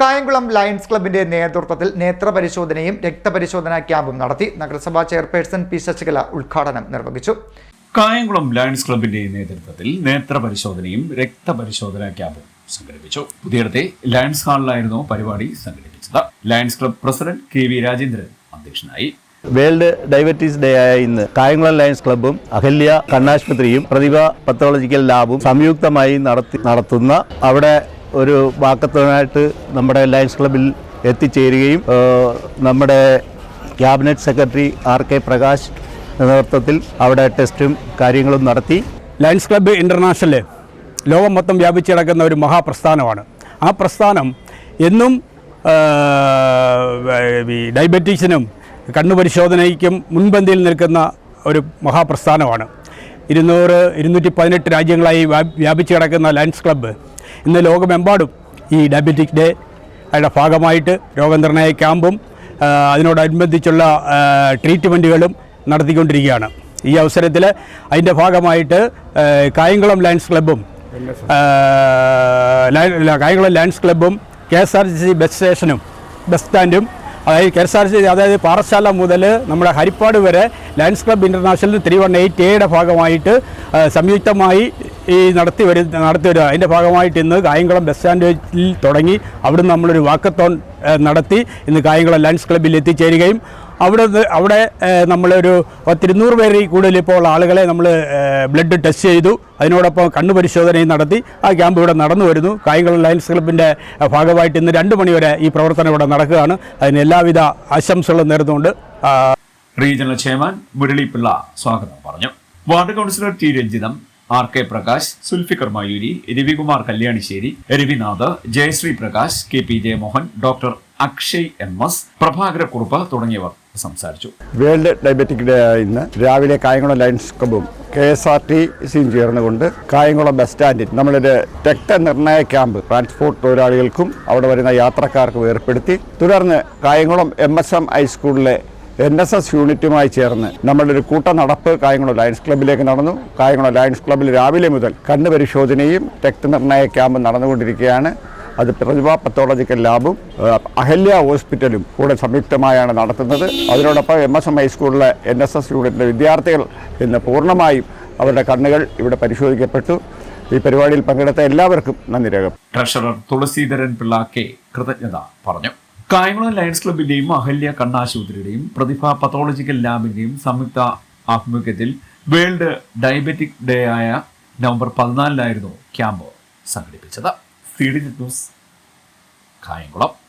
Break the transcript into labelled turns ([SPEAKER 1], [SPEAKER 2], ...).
[SPEAKER 1] Kayamkulam lions ക്ലബിന്റെ നേതൃത്വത്തിൽ നേത്രപരിശോധനയും രക്തപരിശോധനാ ക്യാമ്പും നടത്തി നഗരസഭാ ചെയർപേഴ്സൺ പി ശശികല ഉദ്ഘാടനം നിർവഹിച്ചു.
[SPEAKER 2] കായംകുളം ലയൺസ് ക്ലബിന്റെ നേതൃത്വത്തിൽ നേത്രപരിശോധനയും രക്തപരിശോധനാ ക്യാമ്പും സംഘടിപ്പിച്ചു. പുതിയടത്തെ ലയൺസ് ഹാളിലായിരുന്നു പരിപാടി സംഘടിപ്പിച്ചത്. Lions Club president K V Rajendran അധ്യക്ഷനായി.
[SPEAKER 3] വേൾഡ് ഡയബറ്റീസ് ഡേ ആയ ഇന്ന് കായംകുളം ലയൺസ് ക്ലബ്ബും അഹല്യ കണ്ണാശുപത്രിയും പ്രതിഭ പത്തോളജിക്കൽ ലാബും സംയുക്തമായി നടത്തി നടത്തുന്ന അവിടെ ഒരു വാക്കത്തോനായിട്ട് നമ്മുടെ ലയൺസ് ക്ലബിൽ എത്തിച്ചേരുകയും നമ്മുടെ cabinet secretary R K Prakash നേതൃത്വത്തിൽ അവിടെ ടെസ്റ്റും കാര്യങ്ങളും നടത്തി.
[SPEAKER 4] ലയൺസ് ക്ലബ്ബ് ഇന്റർനാഷണൽ ലോകം മൊത്തം വ്യാപിച്ചു കിടക്കുന്ന ഒരു മഹാപ്രസ്ഥാനമാണ്. ആ പ്രസ്ഥാനം എന്നും ഈ ഡയബറ്റീസിനും കണ്ണു പരിശോധനയ്ക്കും മുൻപന്തിയിൽ നിൽക്കുന്ന ഒരു മഹാപ്രസ്ഥാനമാണ്. ഇരുന്നൂറ് ഇരുന്നൂറ്റി പതിനെട്ട് രാജ്യങ്ങളായി വ്യാ- വ്യാപിച്ചു കിടക്കുന്ന ലയൺസ് ക്ലബ്ബ്. ഇന്ന് ലോകമെമ്പാടും ഈ ഡയബറ്റിക് ഡേ അതിന്റെ ഭാഗമായിട്ട് രോഗനിർണയ ക്യാമ്പും അതിനോടനുബന്ധിച്ചുള്ള ട്രീറ്റ്മെന്റുകളും നടത്തിക്കൊണ്ടിരിക്കുകയാണ്. ഈ അവസരത്തിൽ അതിന്റെ ഭാഗമായിട്ട് കായംകുളം ലയൺസ് ക്ലബ്ബും Kayamkulam Lions ക്ലബ്ബും K S R T C bus സ്റ്റേഷനും ബസ് സ്റ്റാൻഡും അതായത് കെ എസ് ആർ സി അതായത് പാറശാല മുതൽ നമ്മുടെ ഹരിപ്പാട് വരെ Lions club international three one eight എയുടെ ഭാഗമായിട്ട് സംയുക്തമായി ഈ നടത്തി വരു നടത്തി വരിക. അതിന്റെ ഭാഗമായിട്ട് ഇന്ന് കായംകുളം ബസ് സ്റ്റാൻഡിൽ തുടങ്ങി അവിടുന്ന് നമ്മളൊരു വാക്കത്തോൺ നടത്തി ഇന്ന് കായംകുളം ലയൺസ് ക്ലബ്ബിൽ എത്തിച്ചേരുകയും അവിടെ അവിടെ നമ്മളൊരു പത്തിരുന്നൂറ് പേരിൽ കൂടുതൽ ഇപ്പോൾ ആളുകളെ നമ്മൾ ബ്ലഡ് ടെസ്റ്റ് ചെയ്തു. അതിനോടൊപ്പം കണ്ണു പരിശോധനയും നടത്തി. ആ ക്യാമ്പ് ഇവിടെ നടന്നു വരുന്നു. കായംകുളം ലയൺസ് ക്ലബിന്റെ ഭാഗമായിട്ട് ഇന്ന് രണ്ട് മണിവരെ ഈ പ്രവർത്തനം ഇവിടെ നടക്കുകയാണ്. അതിന് എല്ലാവിധ ആശംസകളും നേർന്നുകൊണ്ട്
[SPEAKER 2] റീജിയണൽ ചെയർമാൻ മുരളി പിള്ള സ്വാഗതം പറഞ്ഞു. Ward councillor T Ranjitham R K Prakash Zulfikar Mayuri Ravikumar Kalyanissery Ravinath Jayashree Prakash K P Jayamohan doctor Akshay M S Prabhakarakurup തുടങ്ങിയവർ സംസാരിച്ചു.
[SPEAKER 5] വേൾഡ് ഡയബറ്റിക് ഡേ ഇന്ന് രാവിലെ കായംകുളം ലയൺസ് ക്ലബും കെ എസ് ആർ ടി സിയും ചേർന്നുകൊണ്ട് Kayamkulam bus സ്റ്റാൻഡിൽ നമ്മളൊരു രക്തനിർണയ camp transport തൊഴിലാളികൾക്കും അവിടെ വരുന്ന യാത്രക്കാർക്കും ഏർപ്പെടുത്തി. തുടർന്ന് കായംകുളം എം എസ് എം ഹൈസ്കൂളിലെ എൻ എസ് എസ് യൂണിറ്റുമായി ചേർന്ന് നമ്മളൊരു കൂട്ട നടപ്പ് കായംകുളം ലയൺസ് ക്ലബ്ബിലേക്ക് നടന്നു. കായംകുളം ലയൺസ് ക്ലബ്ബിൽ രാവിലെ മുതൽ കണ്ണ് പരിശോധനയും രക്തനിർണയ ക്യാമ്പും നടന്നുകൊണ്ടിരിക്കുകയാണ്. അത് പ്രതിഭ പത്തോളജിക്കൽ ലാബും അഹല്യ ഹോസ്പിറ്റലും കൂടെ സംയുക്തമായാണ് നടത്തുന്നത്. അതിനോടൊപ്പം എം എസ് എം ഹൈസ്കൂളിലെ എൻ എസ് എസ് യൂണിറ്റിലെ വിദ്യാർത്ഥികൾ ഇന്ന് പൂർണമായും അവരുടെ കണ്ണുകൾ ഇവിടെ പരിശോധിക്കപ്പെട്ടു. ഈ പരിപാടിയിൽ പങ്കെടുത്ത എല്ലാവർക്കും നന്ദി രേഖപ്പെടുത്തുന്നു.
[SPEAKER 2] ട്രഷറർ തുളസീധരൻ പിള്ള കെ കൃതജ്ഞത പറഞ്ഞു. കായംകുളം ലയൺസ് ക്ലബിന്റെയും അഹല്യ കണ്ണാശുപത്രിയുടെയും പ്രതിഭ പത്തോളജിക്കൽ ലാബിന്റെയും സംയുക്ത ആഭിമുഖ്യത്തിൽ വേൾഡ് ഡയബറ്റിക് ഡേ ആയ നവംബർ പതിനാലിനായിരുന്നു ക്യാമ്പ് സംഘടിപ്പിച്ചത്. D news Kayamkulam.